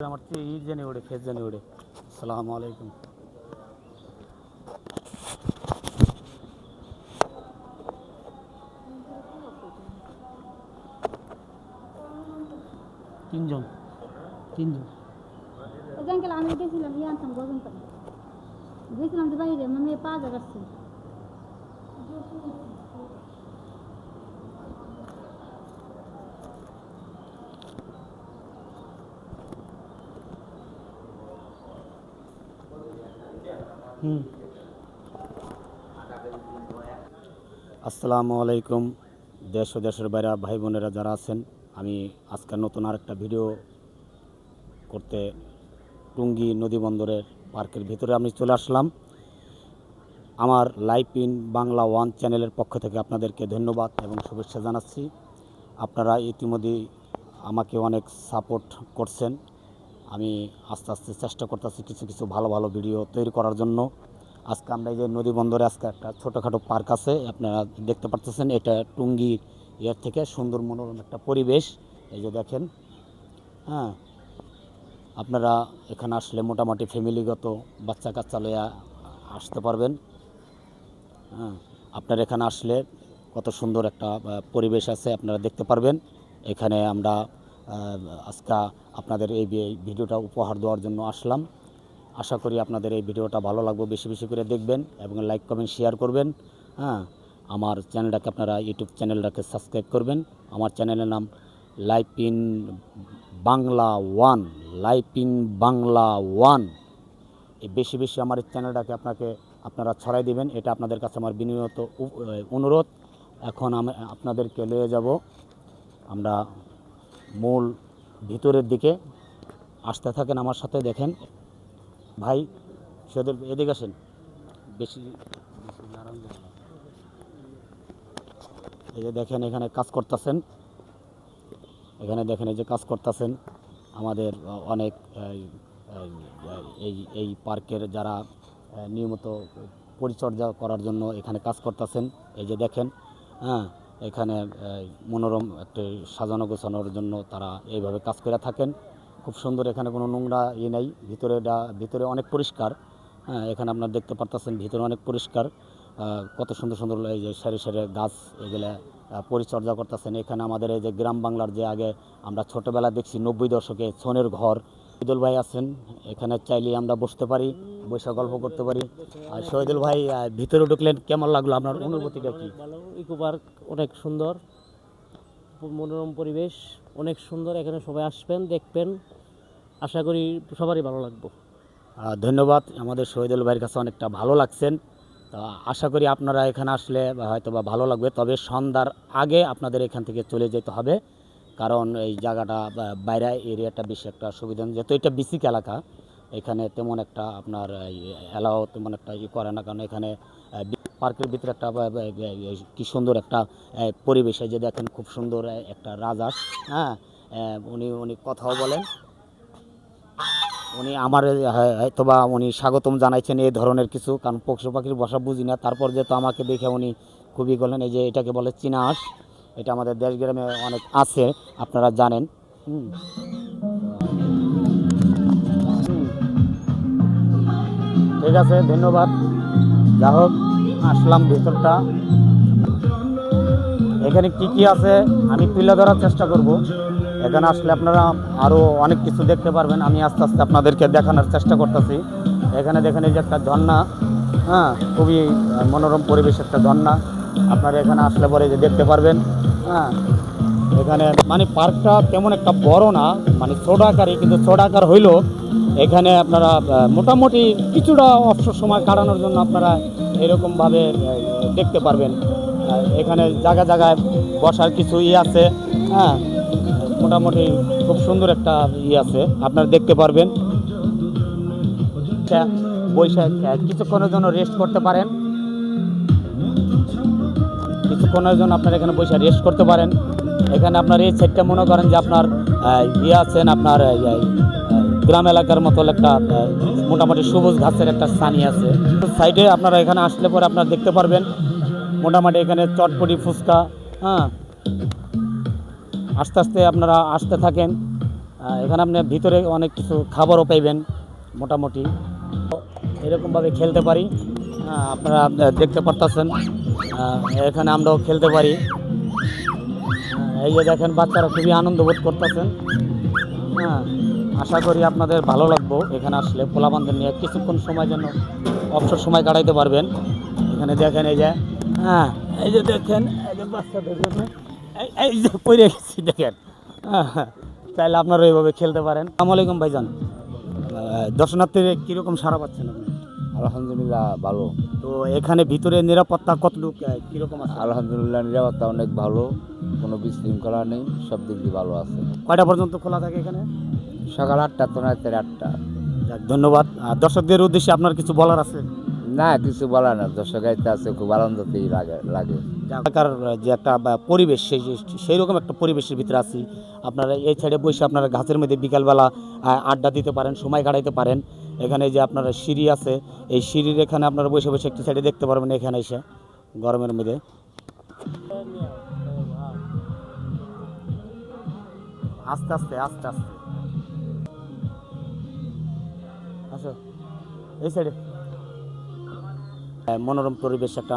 আমার ই জেনে ওড়ে ফেস জেনে ওড়ে সালাম আলাইকুম তিনজন তিনজন আমি গেছিলাম ইয়ে আনতাম করে গেছিলাম তো বাইরে মেয়ে পাওয়া যাচ্ছে আসসালামু আলাইকুম, দেশ ও দেশের বাইরে ভাই বোনেরা যারা আছেন, আমি আজকে নতুন আরেকটা ভিডিও করতে টুঙ্গি নদী বন্দরের পার্কের ভিতরে আমি চলে আসলাম। আমার লাইফ ইন বাংলা ওয়ান চ্যানেলের পক্ষ থেকে আপনাদেরকে ধন্যবাদ এবং শুভেচ্ছা জানাচ্ছি। আপনারা ইতিমধ্যেই আমাকে অনেক সাপোর্ট করছেন। আমি আস্তে আস্তে চেষ্টা করতেছি কিছু কিছু ভালো ভালো ভিডিও তৈরি করার জন্য। আজকে আমরা এই যে নদী বন্দরে আজকে একটা ছোটোখাটো পার্ক আছে, আপনারা দেখতে পাচ্ছেন এটা টুঙ্গি ইয়ার থেকে সুন্দর মনোরম একটা পরিবেশ। এই যে দেখেন হ্যাঁ আপনারা এখানে আসলে মোটামুটি ফ্যামিলিগত বাচ্চা কাচ্চা লইয়া আসতে পারবেন। হ্যাঁ আপনার এখানে আসলে কত সুন্দর একটা পরিবেশ আছে, আপনারা দেখতে পারবেন। এখানে আমরা আজকে আপনাদের এই ভিডিওটা উপহার দেওয়ার জন্য আসলাম। আশা করি আপনাদের এই ভিডিওটা ভালো লাগবে, বেশি বেশি করে দেখবেন এবং লাইক কমেন্ট শেয়ার করবেন। হ্যাঁ আমার চ্যানেলটাকে আপনারা ইউটিউব চ্যানেলটাকে সাবস্ক্রাইব করবেন। আমার চ্যানেলের নাম life in Bangla one life in Bangla one এই বেশি বেশি আমার চ্যানেলটাকে আপনাকে, আপনারা ছড়াই দিবেন, এটা আপনাদের কাছে আমার বিনিয়ত অনুরোধ। এখন আমি, আপনাদেরকে নিয়ে যাব। আমরা মূল ভিতরের দিকে আসতে থাকেন আমার সাথে, দেখেন। ভাই সেদের এদিকে আসেন। বেশি। এই যে দেখেন, এখানে কাজ করতেছেন। এখানে দেখেন, এই যে কাজ করতেছেন। আমাদের অনেক এই এই পার্কের যারা, নিয়মিত পরিচর্যা করার জন্য এখানে কাজ করতেছেন। এই যে দেখেন হ্যাঁ। এখানে মনোরম একটি সাজানো গোছানোর জন্য তারা এইভাবে কাজ করে থাকেন। খুব সুন্দর এখানে কোনো নোংরা ইয়ে নেই, ভিতরে ভিতরে অনেক পরিষ্কার। হ্যাঁ এখানে আপনারা দেখতে পারতেছেন ভিতরে অনেক পরিষ্কার। কত সুন্দর সুন্দর এই যে সারি সারি গাছ এগুলা পরিচর্যা করতেছেন। এখানে আমাদের এই যে গ্রাম বাংলার যে আগে আমরা ছোটোবেলা দেখছি নব্বই দশকে ছনের ঘর শহীদুল ভাই আছেন এখানে চাইলে আমরা বসতে পারি বসে গল্প করতে পারি। আর শহীদুল ভাই ভিতরে ঢুকলেন কেমন লাগল? আপনার অনুভূতিটা কি? ইকো পার্ক অনেক সুন্দর মনোরম পরিবেশ অনেক সুন্দর এখানে সবাই আসবেন দেখবেন। আশা করি সবারই ভালো লাগবে। ধন্যবাদ আমাদের শহীদুল ভাইয়ের কাছে অনেকটা ভালো লাগছেন। তা আশা করি আপনারা এখানে আসলে হয়তো বা ভালো লাগবে তবে সন্ধ্যার আগে আপনাদের এখান থেকে চলে যেতে হবে। কারণ এই জায়গাটা বাইরে এরিয়াটা বেশি একটা সুবিধা যেহেতু এটা বিসিক এলাকা, এখানে তেমন একটা আপনার এলাও তেমন একটা ই করে না। কারণ এখানে পার্কের ভিতরে একটা কি সুন্দর একটা পরিবেশে। যে দেখেন খুব সুন্দর একটা রাজা। হ্যাঁ উনি উনি কথাও বলেন। উনি আমার হয়- হয়তো বা উনি স্বাগতম জানাইছেন এই ধরনের কিছু। কারণ পশু পাখির বসা বুঝি না। তারপর যেহেতু আমাকে দেখে উনি খুবই বলেন, এই যে এটাকে বলে চীনা এটা আমাদের দেশ গ্রামে অনেক আছে, আপনারা জানেন। ঠিক আছে, ধন্যবাদ। যা হোক, আসলাম ভিতরটা। এখানে কি কি আছে, আমি তুলে ধরার চেষ্টা করব। এখানে আসলে আপনারা আরও অনেক কিছু দেখতে পারবেন, আমি আস্তে আস্তে আপনাদেরকে দেখানোর চেষ্টা করতেছি। এখানে দেখেন এই যে একটা ঝর্ণা হ্যাঁ খুবই মনোরম পরিবেশ একটা ঝর্ণা। আপনারা এখানে আসলে পরে যে দেখতে পারবেন হ্যাঁ। এখানে মানে পার্কটা তেমন একটা বড় না মানে ছোট আকারই কিন্তু ছোট আকার হইলেও এখানে আপনারা মোটামুটি কিছুটা অবসর সময় কাটানোর জন্য আপনারা এরকমভাবে দেখতে পারবেন। এখানে জায়গা জায়গায় বসার কিছু ই আছে। হ্যাঁ মোটামুটি খুব সুন্দর একটা ই আছে, আপনারা দেখতে পারবেন। তা বৈশাখ কিছুক্ষণের জন্য রেস্ট করতে পারেন। কিছুক্ষণের জন্য আপনার এখানে বসে রেস্ট করতে পারেন। এখানে আপনার এই সাইডটা মনে করেন যে আপনার ইয়ে আছেন আপনার আহ, গ্রাম এলাকার মতো একটা মোটামুটি সবুজ ঘাসের একটা স্থানই আছে। সাইডে আপনারা এখানে আসলে পরে আপনারা দেখতে পারবেন মোটামুটি এখানে চটপটি ফুচকা হ্যাঁ। আস্তে আস্তে আপনারা আসতে থাকেন এখানে আপনি ভিতরে অনেক কিছু খাবারও পাইবেন মোটামুটি। এরকমভাবে খেলতে পারি। আপনারা দেখতে পারতেছেন। এখানে আমরাও খেলতে পারি। এই যে দেখেন বাচ্চারা খুবই আনন্দ বোধ করতেছেন। হ্যাঁ আশা করি আপনাদের ভালো লাগবো এখানে আসলে পোলা পোলাবান্ধব নিয়ে। কিছুক্ষণ সময় জন্য অবসর সময় কাটাইতে পারবেন। এখানে দেখেন এই যে হ্যাঁ এই যে দেখেন এই যে এই যে পড়ে গেছি দেখেন। হ্যাঁ হ্যাঁ, তাহলে আপনারা এইভাবে খেলতে পারেন। আসসালামু আলাইকুম ভাইজান। দর্শনার্থীরা কীরকম সারা পাচ্ছেন আপনি? আলহামদুলিল্লাহ ভালো। তো এখানে ভিতরে নিরাপত্তা কতটুকু কীরকম আছে? আলহামদুলিল্লাহ নিরাপত্তা অনেক ভালো কোনো বিশৃঙ্খলা নেই সব দিক দিয়ে ভালো আছে। কয়টা পর্যন্ত খোলা থাকে এখানে? সকাল আটটা তো রাতের আটটা। ধন্যবাদ। আর দর্শকদের উদ্দেশ্যে আপনার কিছু বলার আছে? না কিছু বলার না দর্শক আছে খুব আনন্দতেই লাগে লাগে। এলাকার যে একটা পরিবেশ সেই সেই রকম একটা পরিবেশের ভিতরে আছি। আপনারা এই সাইডে বসে আপনারা গাছের মধ্যে বিকালবেলা আড্ডা দিতে পারেন সময় কাটাইতে পারেন। এখানে যে আপনারা সিঁড়ি আছে, এই সিঁড়ির এখানে আপনারা বসে বসে একটি সাইডে দেখতে পারবেন এখানে এসে গরমের মধ্যে। আস্তে আস্তে আস্তে আস্তে। আসো। এই সাইডে। মনোরম পরিবেশ একটা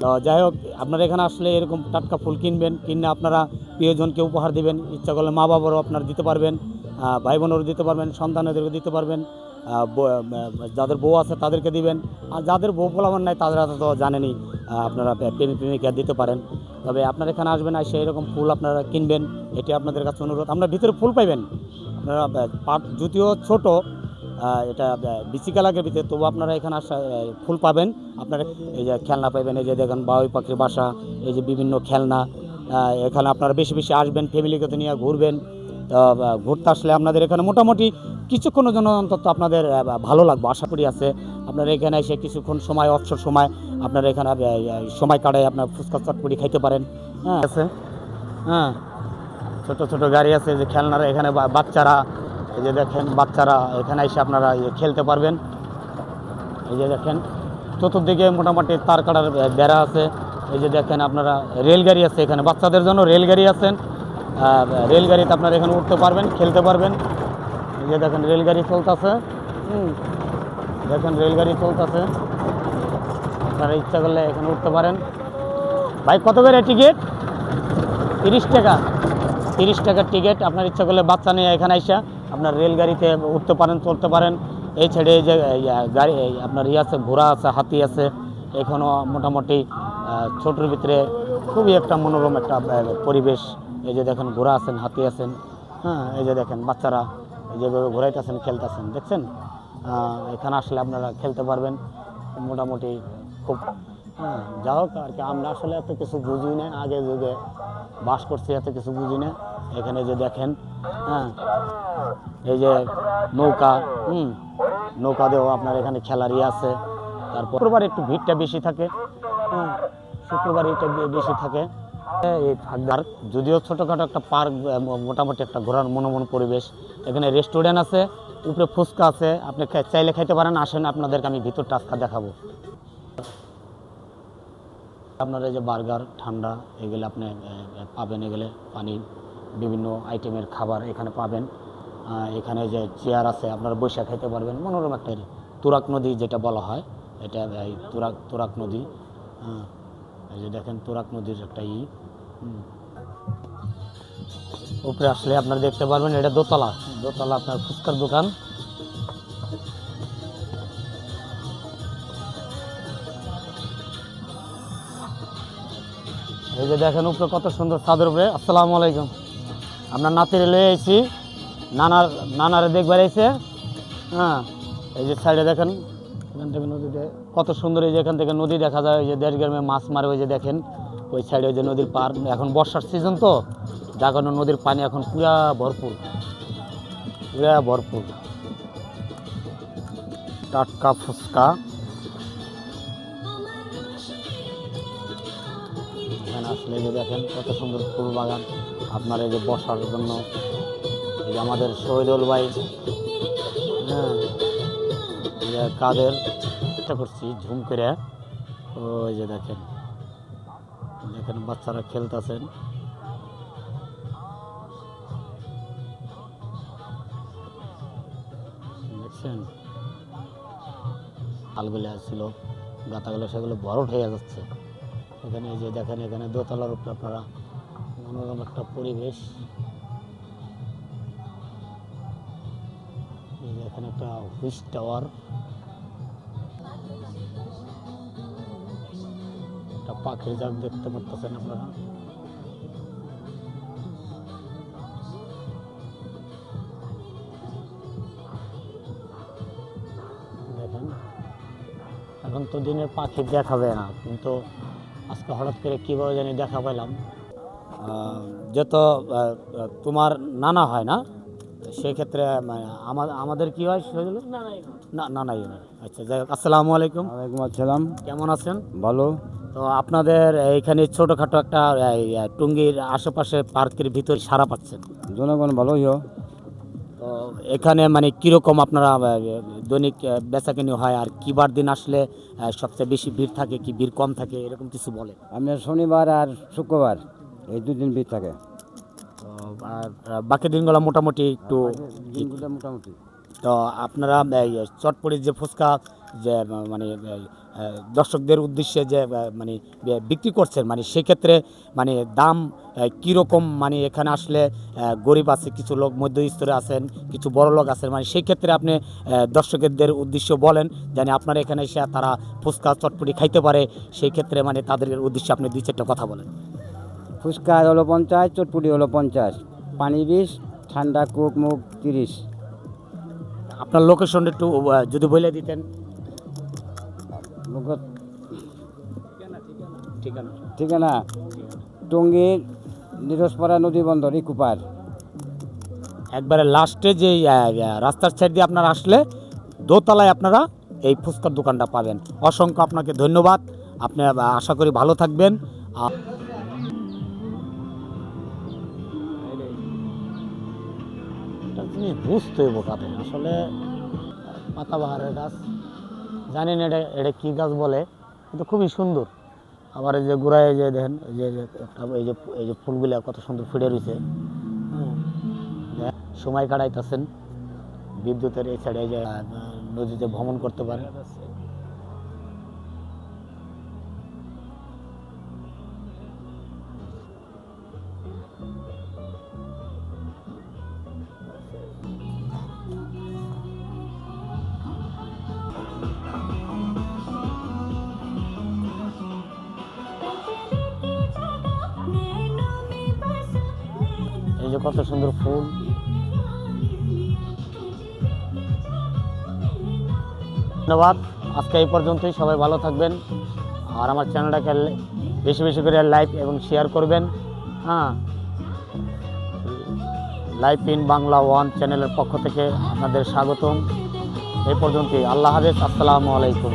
তো যাই হোক, আপনারা এখানে আসলে এরকম টাটকা ফুল কিনবেন, কিনে আপনারা প্রিয়জনকে উপহার দিবেন। ইচ্ছা করলে মা বাবারও আপনারা দিতে পারবেন ভাই বোনেরও দিতে পারবেন সন্তানদেরকে দিতে পারবেন। যাদের বউ আছে তাদেরকে দিবেন। আর যাদের বউ পোলাবার নাই তাদের তো জানেনই আহ, আপনারা প্রেমিক প্রেমিকা দিতে পারেন। তবে আপনারা এখানে আসবেন আর সেই রকম ফুল আপনারা কিনবেন এটি আপনাদের কাছে অনুরোধ। আপনারা ভিতরে ফুল পাইবেন। আপনারা পাট যদিও ছোট এটা বিচিকালাকের ভিতরে তবু আপনারা এখানে আসা ফুল পাবেন। আপনারা এই যে খেলনা পাইবেন এই যে দেখেন বাউই পাখির বাসা এই যে বিভিন্ন খেলনা এখানে আপনারা বেশি বেশি আসবেন ফ্যামিলিকে নিয়ে ঘুরবেন। ঘুরতে আসলে আপনাদের এখানে মোটামুটি কিছুক্ষণের জন্য অন্তত আপনাদের ভালো লাগবে, আশা করি আছে। আপনারা এখানে এসে কিছুক্ষণ সময়, অবসর সময় আপনারা এখানে সময় কাটায় আপনার ফুচকা চটপটি খাইতে পারেন। হ্যাঁ আছে। হ্যাঁ ছোট ছোট গাড়ি আছে যে খেলনারা এখানে বাচ্চারা, এই যে দেখেন বাচ্চারা, এখানে এসে আপনারা খেলতে পারবেন। এই যে দেখেন, চতুর্দিকে মোটামুটি তার কাটার বেড়া আছে। এই যে দেখেন আপনারা, রেলগাড়ি আছে এখানে। বাচ্চাদের জন্য রেলগাড়ি আছেন। রেলগাড়িতে আপনারা এখানে উঠতে পারবেন খেলতে পারবেন। এই যে দেখেন রেলগাড়ি চলতেছে। দেখেন রেলগাড়ি চলতেছে। আপনারা ইচ্ছা করলে এখানে উঠতে পারেন। ভাই কত করে টিকিট? তিরিশ টাকা। তিরিশ টাকার টিকিট। আপনার ইচ্ছা করলে বাচ্চা নিয়ে এখানে এসে আপনার রেলগাড়িতে উঠতে পারেন চলতে পারেন। এই এই যে গাড়ি আপনার ইয়ে আছে ঘোড়া আছে হাতি আছে। এখনও মোটামুটি ছোটোর ভিতরে খুবই একটা মনোরম একটা পরিবেশ। এই যে দেখেন ঘোড়া আছেন, হাতি আছেন হ্যাঁ এই যে দেখেন বাচ্চারা এই যেভাবে ঘোরাইতেছেন, খেলতেছেন, দেখছেন? এখানে আসলে আপনারা খেলতে পারবেন, মোটামুটি খুব হ্যাঁ যা হোক আর কি, আমরা আসলে এত কিছু বুঝি না, আগে যুগে বাস করছি, এত কিছু বুঝি না। এখানে যে দেখেন হ্যাঁ এই যে নৌকা, হুম, নৌকা দিয়েও আপনার এখানে খেলার ইয়ে আছে, তারপর শুক্রবার একটু ভিড়টা বেশি থাকে হ্যাঁ শুক্রবার এটা বেশি থাকে। যদিও ছোটোখাটো একটা পার্ক মোটামুটি একটা ঘোরার মনোমন পরিবেশ। এখানে রেস্টুরেন্ট আছে, উপরে ফুচকা আছে। আপনি চাইলে খাইতে পারেন, আসেন, আপনাদেরকে আমি ভিতরটা আজকে দেখাবো। আপনার যে বার্গার, ঠান্ডা, এগুলো আপনি পাবেন এগুলো, পানি, বিভিন্ন আইটেমের খাবার এখানে পাবেন। এখানে যে চেয়ার আছে, আপনারা বৈশাখ খাইতে পারবেন। মনোরম একটা। তুরাক নদী যেটা বলা হয়, এটা তুরাক তুরাক নদী। এই যে দেখেন তোরাক নদীর একটা ই। উপরে আসলে আপনারা দেখতে পারবেন এটা দোতলা। দোতলা আপনার ফুচকার দোকান। এই যে দেখেন উপরে কত সুন্দর ছাদের উপরে। আসসালামু আলাইকুম। আপনার নাতিরে লয়ে আইছি। নানার নানারে দেখবার আইছে। হ্যাঁ এই যে সাইডে দেখেন এখান থেকে নদীতে কত সুন্দর এই যে এখান থেকে নদী দেখা যায়, ওই যে দেশ গ্রামে মাছ মারে ওই যে দেখেন, ওই সাইডে ওই যে নদীর পার। এখন বর্ষার সিজন তো, যার কারণে নদীর পানি এখন পুরা ভরপুর পুরা ভরপুর। টাটকা ফুচকা। আসলে যে দেখেন, কত সুন্দর ফুল বাগান। আপনার এই যে বসার জন্য আমাদের শহীদুল ভাই হ্যাঁ। কাদের? চেষ্টা করছি, ঝুম করে। ওই যে দেখেন। দেখেন, বাচ্চারা খেলতেছেন। দেখছেন? খালগুলো ছিল গাতাগুলো সেগুলো ভরট হয়ে যাচ্ছে। এখানে এই যে দেখেন, এখানে দোতলার উপরে আপনারা মনোরম একটা পরিবেশ। এখানে একটা হুইস টাওয়ার। একটা পাখির জাগ দেখতে পারতেছেন আপনারা? দেখেন এখন তো দিনের পাখি দেখা যায় না কিন্তু আজকে হঠাৎ করে কীভাবে জানি দেখা পেলাম যত তোমার নানা হয় না সেক্ষেত্রে আমাদের আমাদের কি হয় সেগুলো না নানাই হয় আচ্ছা যাই হোক আসসালামু আলাইকুম। ওয়ালাইকুম আসসালাম। কেমন আছেন? ভালো। তো আপনাদের এইখানে ছোটোখাটো একটা টুঙ্গির আশেপাশে পার্কের ভিতর সারা পাচ্ছেন জনগণ ভালোই তো এখানে মানে কীরকম আপনারা দৈনিক বেচাকেনি হয় আর কিবার দিন আসলে সবচেয়ে বেশি ভিড় থাকে কি ভিড় কম থাকে এরকম কিছু বলে? আপনার শনিবার আর শুক্রবার এই দুদিন ভিড় থাকে। তো আর বাকি দিনগুলো মোটামুটি একটু দিনগুলো মোটামুটি। তো আপনারা এই চটপড়ির যে ফুচকা যে মানে দর্শকদের উদ্দেশ্যে যে মানে বিক্রি করছেন মানে সেক্ষেত্রে মানে দাম কীরকম মানে এখানে আসলে গরিব আছে কিছু লোক মধ্যস্তরে আছেন কিছু বড় লোক আছেন মানে সেই ক্ষেত্রে আপনি দর্শকদের উদ্দেশ্য বলেন যেন আপনার এখানে এসে তারা ফুচকা চটপটি খাইতে পারে সেই ক্ষেত্রে মানে তাদের উদ্দেশ্যে আপনি দুই চারটা কথা বলেন। ফুচকা হলো পঞ্চাশ চটপুটি হলো পঞ্চাশ। পানি বিশ ঠান্ডা কুক মুখ তিরিশ। আপনার লোকেশনটা একটু যদি বলে দিতেন। মুখত ঠিকানা টঙ্গীর নিরসপাড়া নদী বন্দর ইকুপার। একবারে লাস্টে যে রাস্তার সাইড দিয়ে আপনারা আসলে দোতলায় আপনারা এই ফুচকার দোকানটা পাবেন। অসংখ্য আপনাকে ধন্যবাদ। আপনি আশা করি ভালো থাকবেন। বুঝতে কাতে আসলে পাতাবাহারের গাছ। জানি না এটা এটা কী গাছ বলে, কিন্তু খুবই সুন্দর। আবার এই যে গোড়ায় যে দেখেন, এই যে একটা, এই যে এই যে ফুলগুলা কত সুন্দর ফুটে রয়েছে সময় কাটাইতেছেন। বিদ্যুতের এই সাইডে যে নদীতে ভ্রমণ করতে পারে। যে কত সুন্দর ফুল। ধন্যবাদ। আজকে এই পর্যন্তই, সবাই ভালো থাকবেন। আর আমার চ্যানেলটাকে বেশি বেশি করে লাইক এবং শেয়ার করবেন। হ্যাঁ। লাইভ ইন বাংলা ওয়ান চ্যানেলের পক্ষ থেকে আপনাদের স্বাগতম। এই পর্যন্তই। আল্লাহ হাফেজ। আসসালামু আলাইকুম।